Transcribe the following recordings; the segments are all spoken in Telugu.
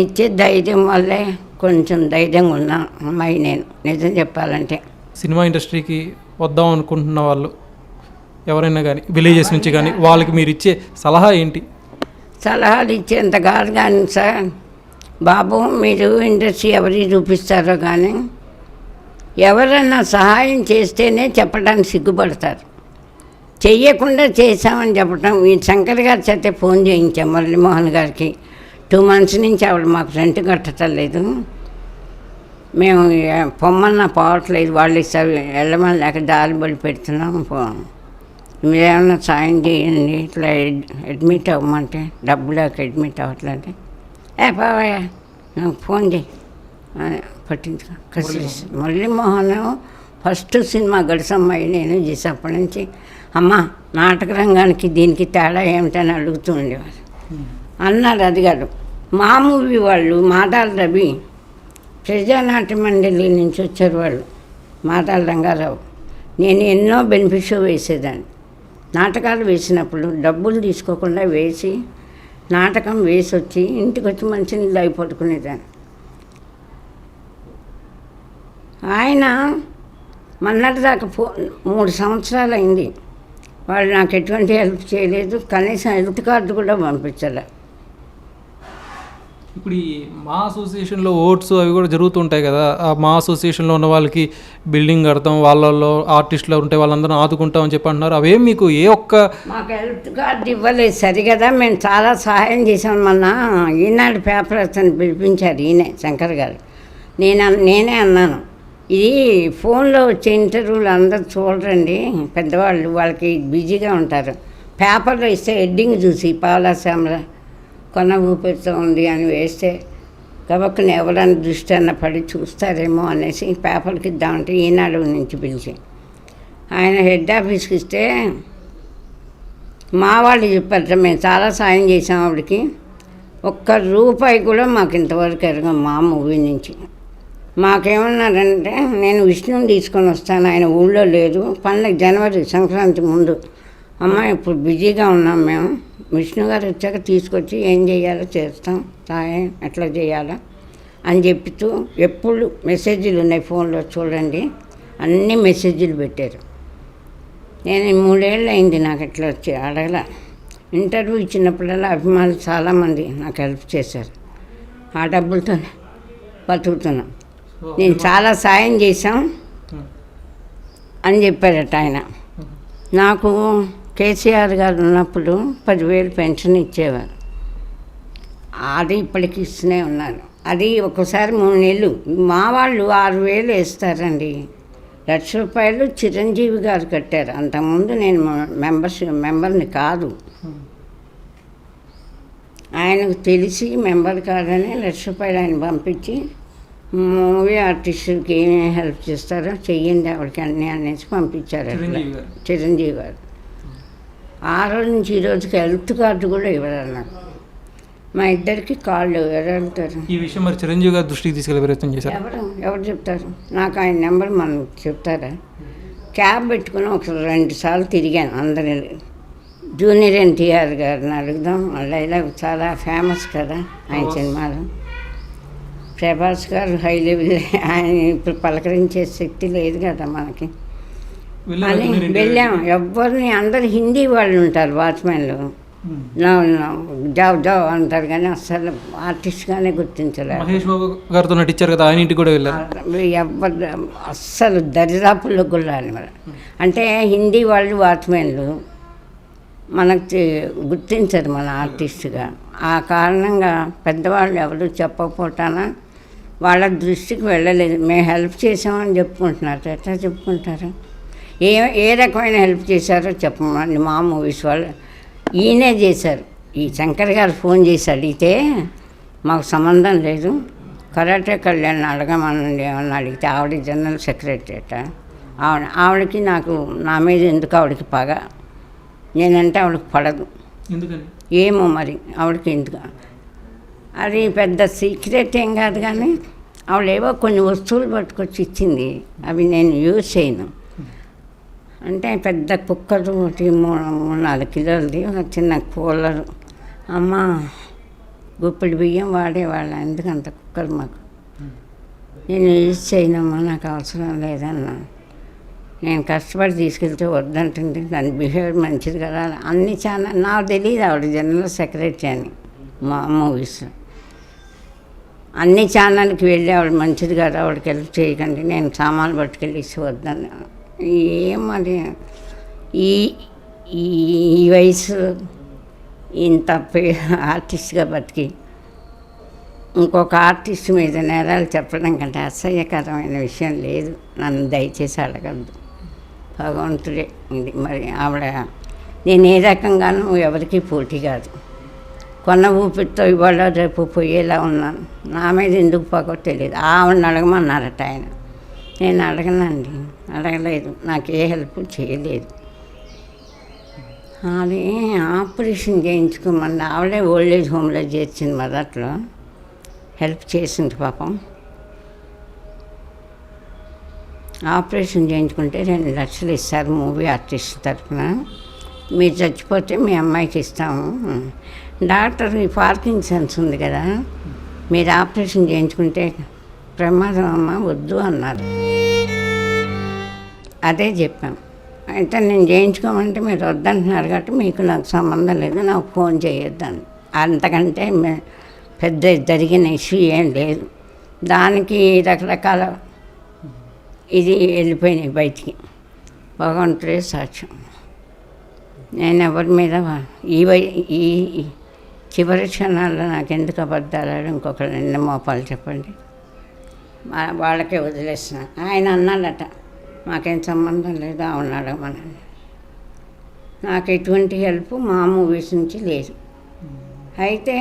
ఇచ్చే ధైర్యం వల్లే కొంచెం ధైర్యంగా ఉన్నా అమ్మాయి నేను నిజం చెప్పాలంటే. సినిమా ఇండస్ట్రీకి వద్దాం అనుకుంటున్న వాళ్ళు ఎవరైనా కానీ విలేజెస్ నుంచి కానీ వాళ్ళకి మీరు ఇచ్చే సలహా ఏంటి? సలహాలు ఇచ్చేంత కాదు కానీ సార్ బాబు మీరు ఇండస్ట్రీ ఎవరికి చూపిస్తారో కానీ ఎవరన్నా సహాయం చేస్తేనే చెప్పడానికి సిగ్గుపడతారు. చెయ్యకుండా చేశామని చెప్పడం ఈ శంకర్ గారి చేత ఫోన్ చేయించాం మురళీమోహన్ గారికి. టూ మంత్స్ నుంచి ఆవిడ మాకు రెంట్ కట్టడం లేదు మేము పొమ్మన్నా పోవట్లేదు వాళ్ళు ఇస్తారు వెళ్ళమని లేక దారి బడి పెడుతున్నాం మీరేమన్నా సాయం చేయండి ఇట్లా అడ్- అడ్మిట్ అవ్వమంటే డబ్బులోకి అడ్మిట్ అవ్వట్లేదు ఏ బావయ్య నాకు ఫోన్ చేయి. పట్టించుకో. మురళీమోహన్ ఫస్ట్ సినిమా గడిసమ్మాయి నేను చేసేప్పటి నుంచి అమ్మ నాటక రంగానికి దీనికి తేడా ఏమిటని అడుగుతూ ఉండేవారు. అన్నారు అది కాదు మా మూవీ వాళ్ళు మాదాల రవి ప్రజానాట్య మండలి నుంచి వచ్చారు వాళ్ళు మాదాల రంగారావు. నేను ఎన్నో బెనిఫిట్ షో వేసేదాన్ని. నాటకాలు వేసినప్పుడు డబ్బులు తీసుకోకుండా వేసి నాటకం వేసి వచ్చి ఇంటికి వచ్చి మంచినీళ్ళు అవి పట్టుకునేదాన్ని ఆయన మొన్నటిదాకా ఫో మూడు సంవత్సరాలు అయింది వాళ్ళు నాకు ఎటువంటి హెల్ప్ చేయలేదు. కనీసం హెల్త్ కార్డు కూడా పంపించలే. ఇప్పుడు ఈ మా అసోసియేషన్లో ఓట్స్ అవి కూడా జరుగుతుంటాయి కదా. ఆ మా అసోసియేషన్లో ఉన్న వాళ్ళకి బిల్డింగ్ కడతాం వాళ్ళలో ఆర్టిస్టులు ఉంటే వాళ్ళందరూ ఆదుకుంటాం అని చెప్పి అంటున్నారు. అవేం మీకు ఏ ఒక్క మాకు హెల్త్ కార్డు ఇవ్వలేదు సరిగదా. మేము చాలా సహాయం చేసాం మొన్న. ఈనాడు పేపర్ అతను పిలిపించారు ఈయనే శంకర్ గారు. నేను అన్- నేనే అన్నాను ఇది ఫోన్లో వచ్చే ఇంటర్వ్యూలు అందరు చూడరండి పెద్దవాళ్ళు వాళ్ళకి బిజీగా ఉంటారు. పేపర్లో ఇస్తే హెడ్డింగ్ చూసి పాలాశ్యామల కొన ఊపిరితో ఉంది అని వేస్తే గబక్కున ఎవరైనా దృష్టి అన్న పడి చూస్తారేమో అనేసి పేపర్కి ఇద్దామంటే ఈనాడు నుంచి పిలిచి ఆయన హెడ్ ఆఫీస్కి ఇస్తే మా వాళ్ళు చెప్పారు మేము చాలా సాయం చేసాం ఆవిడకి ఒక్క రూపాయి కూడా మాకు ఇంతవరకు ఎరగం మా మూవీ నుంచి. మాకేమన్నారంటే నేను విష్ణుని తీసుకొని వస్తాను ఆయన ఊళ్ళో లేదు పండుగ జనవరి సంక్రాంతి ముందు. అమ్మ ఇప్పుడు బిజీగా ఉన్నాం మేము. విష్ణు గారు వచ్చాక తీసుకొచ్చి ఏం చేయాలో చేస్తాం సాయం ఎట్లా చేయాలో అని చెప్తూ ఎప్పుడు మెసేజ్లు ఉన్నాయి ఫోన్లో చూడండి అన్ని మెసేజ్లు పెట్టారు. నేను మూడేళ్ళు అయింది నాకు ఇట్లా వచ్చి అడగల. ఇంటర్వ్యూ ఇచ్చినప్పుడల్లా అభిమానులు చాలామంది నాకు హెల్ప్ చేశారు. ఆ డబ్బులతో బతుకుతున్నాం. నేను చాలా సాయం చేశాం అని చెప్పారట ఆయన. నాకు కేసీఆర్ గారు ఉన్నప్పుడు పదివేలు పెన్షన్ ఇచ్చేవారు. అది ఇప్పటికి ఇస్తూనే ఉన్నారు. అది ఒక్కోసారి మూడు నెలలు. మా వాళ్ళు ఆరు వేలు వేస్తారండి. లక్ష రూపాయలు చిరంజీవి గారు కట్టారు. అంతకుముందు నేను మెంబర్షిప్ మెంబర్ని కాదు. ఆయనకు తెలిసి మెంబర్ కాదని లక్ష రూపాయలు ఆయన పంపించి మూవీ ఆర్టిస్టులకి ఏమేమి హెల్ప్ చేస్తారో చెయ్యండి ఆవిడకి అన్నీ అనేసి పంపించారు. చిరంజీవి గారు. చిరంజీవి గారు ఆ రోజు నుంచి ఈ రోజుకి హెల్త్ కార్డు కూడా ఇవ్వరు నాకు మా ఇద్దరికి కాళ్ళు ఎవరు వెళ్తారు ఈ విషయం మరి చిరంజీవి గారి దృష్టికి తీసుకెళ్ళే ప్రయత్నం చేశారు? ఎవరు? ఎవరు చెప్తారు? నాకు ఆయన నెంబర్ మనం చెప్తారా? క్యాబ్ పెట్టుకుని ఒక రెండు సార్లు తిరిగాను అందరి జూనియర్ ఎన్టీఆర్ గారిని అడుగుదాం. వాళ్ళ ఇలా చాలా ఫేమస్ కదా ఆయన సినిమాలు. ప్రభాస్ గారు హై లెవెల్ ఆయన ఇప్పుడు పలకరించే శక్తి లేదు కదా మనకి. వెళ్ళాం ఎవరిని అందరు హిందీ వాళ్ళు ఉంటారు వాచ్మెన్లు. జావ్ జావ్ అంటారు కానీ అసలు ఆర్టిస్ట్గానే గుర్తించలేదు. మహేష్ బాబు గారితో నటించారు కదా ఆయన ఇంటికి కూడా వెళ్ళారు. ఎవరు అస్సలు దరిదాపుల్లో గుళ్ళాలి మరి. అంటే హిందీ వాళ్ళు వాచ్మెన్లు మనకు గుర్తించరు మన ఆర్టిస్ట్గా ఆ కారణంగా పెద్దవాళ్ళు ఎవరు చెప్పకపోతానా? వాళ్ళ దృష్టికి వెళ్ళలేదు. మేము హెల్ప్ చేసామని చెప్పుకుంటున్నారు. ఎట్లా చెప్పుకుంటారు? ఏ ఏ రకమైన హెల్ప్ చేశారో చెప్పమండి. మా మూవీస్ వాళ్ళు ఈయనే చేశారు. ఈ శంకర్ గారు ఫోన్ చేసి అడిగితే మాకు సంబంధం లేదు. కరాటే కళ్యాణ్ అడగమనండి ఏమన్నా అడిగితే ఆవిడ జనరల్ సెక్రటరీ అట. ఆవిడ ఆవిడకి నాకు నా మీద ఎందుకు ఆవిడకి పగ? నేనంటే ఆవిడకి పడదు. ఏమో మరి ఆవిడకి ఎందుకు? అది పెద్ద సీక్రెట్ ఏం కాదు కానీ ఆవిడ ఏవో కొన్ని వస్తువులు పట్టుకొచ్చి ఇచ్చింది. అవి నేను యూజ్ చేయను. అంటే పెద్ద కుక్కర్ ఒకటి మూడు నాలుగు కిలోలది ఒక చిన్న కూలర్. అమ్మ గుప్పిడి బియ్యం వాడేవాళ్ళం ఎందుకంత కుక్కలు మాకు? నేను యూజ్ చేయనమ్మా నాకు అవసరం లేదన్నా. నేను కష్టపడి తీసుకెళ్తే వద్దంటుంది దాని బిహేవియర్ మంచిది కదా అన్ని ఛానల్ నాకు తెలియదు ఆవిడ జనరల్ సెక్రటరీ అని మా మూవీస్లో అన్ని ఛానల్కి వెళ్ళి ఆవిడ మంచిది కదా ఆవిడకి హెల్ప్ చేయకండి నేను సామాన్లు పట్టుకెళ్ళి ఇచ్చి వద్దాను ఏం మరి ఈ ఈ ఈ వయసు ఇంత ఆర్టిస్ట్గా బతికి ఇంకొక ఆర్టిస్ట్ మీద నేరాలు చెప్పడం కంటే అసహ్యకరమైన విషయం లేదు. నన్ను దయచేసి అడగద్దు. భగవంతుడే ఉంది. మరి ఆవిడ నేను ఏ రకంగానూ ఎవరికి పోటీ కాదు. కొన్న ఊపిరితో ఇవాళ రేపు పోయేలా ఉన్నాను. నా మీద ఎందుకు పోకో తెలియదు ఆవిడని అడగమన్నారట ఆయన. నేను అడగనండి. అడగలేదు. నాకు ఏ హెల్ప్ చేయలేదు. అది ఆపరేషన్ చేయించుకోమని ఆవిడే ఓల్డ్ ఏజ్ హోమ్లో చేర్చింది మొదట్లో హెల్ప్ చేసింది పాపం. ఆపరేషన్ చేయించుకుంటే రెండు లక్షలు ఇస్తారు మూవీ ఆర్టిస్ట్ తరఫున. మీరు చచ్చిపోతే మీ అమ్మాయికి ఇస్తాము. డాక్టర్ ఈ పార్కిన్సన్స్ ఉంది కదా మీరు ఆపరేషన్ చేయించుకుంటే ప్రమాదం అమ్మ వద్దు అన్నారు. అదే చెప్పాం. అయితే నేను చేయించుకోమంటే మీరు వద్దంటున్నారు కాబట్టి మీకు నాకు సంబంధం లేదు నాకు ఫోన్ చేయొద్దని. అంతకంటే పెద్ద జరిగిన ఇష్యూ ఏం లేదు. దానికి రకరకాల ఇది వెళ్ళిపోయినాయి బయటికి. భగవంతుడే సాక్ష్యం. నేను ఎవరి మీద ఈ వై- ఈ చివరి క్షణాల్లో నాకు ఎందుకు అబద్ధాలు ఇంకొకరు ఎన్ని మోపాలు చెప్పండి. వాళ్ళకే వదిలేసిన. ఆయన అన్నాడట మాకేం సంబంధం లేదా ఉన్నాడు మన నాకు ఎటువంటి హెల్ప్ మా మూవీస్ నుంచి లేదు. అయితే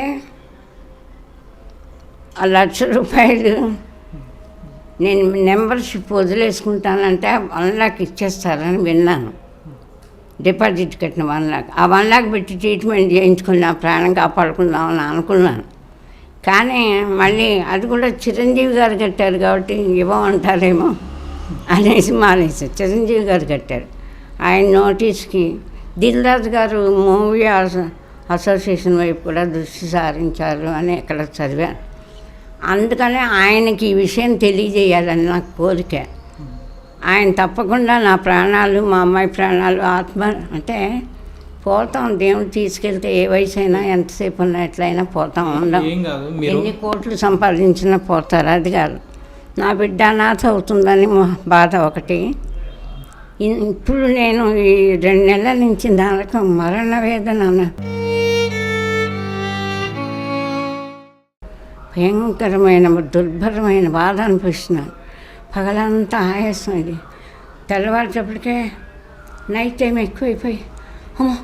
ఆ లక్ష రూపాయలు నేను మెంబర్షిప్ వదిలేసుకుంటానంటే వన్ లాక్ ఇచ్చేస్తారని విన్నాను. డిపాజిట్ కట్టిన వన్ లాక్. ఆ వన్ లాక్ పెట్టి ట్రీట్మెంట్ చేయించుకుని నా ప్రాణం కాపాడుకుందామని అనుకున్నాను. కానీ మళ్ళీ అది కూడా చిరంజీవి గారు కట్టారు కాబట్టి ఇవ్వమంటారేమో. అనేసి మానేసి చిరంజీవి గారు కట్టారు. ఆయన నోటీస్కి దిల్ రాజు గారు మూవీ అసో- అసోసియేషన్ వైపు కూడా దృష్టి సారించారు అని ఎక్కడ చదివాను. అందుకనే ఆయనకి ఈ విషయం తెలియజేయాలని నాకు కోరిక. ఆయన తప్పకుండా నా ప్రాణాలు మా అమ్మాయి ప్రాణాలు ఆత్మ అంటే పోతాం. దేవుడు తీసుకెళ్తే ఏ వయసు అయినా ఎంతసేపు ఉన్నా ఎట్లయినా పోతాం ఉండం. ఎన్ని కోట్లు సంపాదించినా పోతారు. అది కాదు. నా బిడ్డ అనాథ అవుతుందని బాధ ఒకటి. ఇప్పుడు నేను ఈ రెండు నెలల నుంచి దానికి మరణ వేదన భయంకరమైన దుర్భరమైన బాధ అనిపిస్తున్నాను. పగలంతా ఆయాసం ఇది. తెల్లవారేటప్పటికే నైట్ టైం ఎక్కువైపోయి అమ్మో!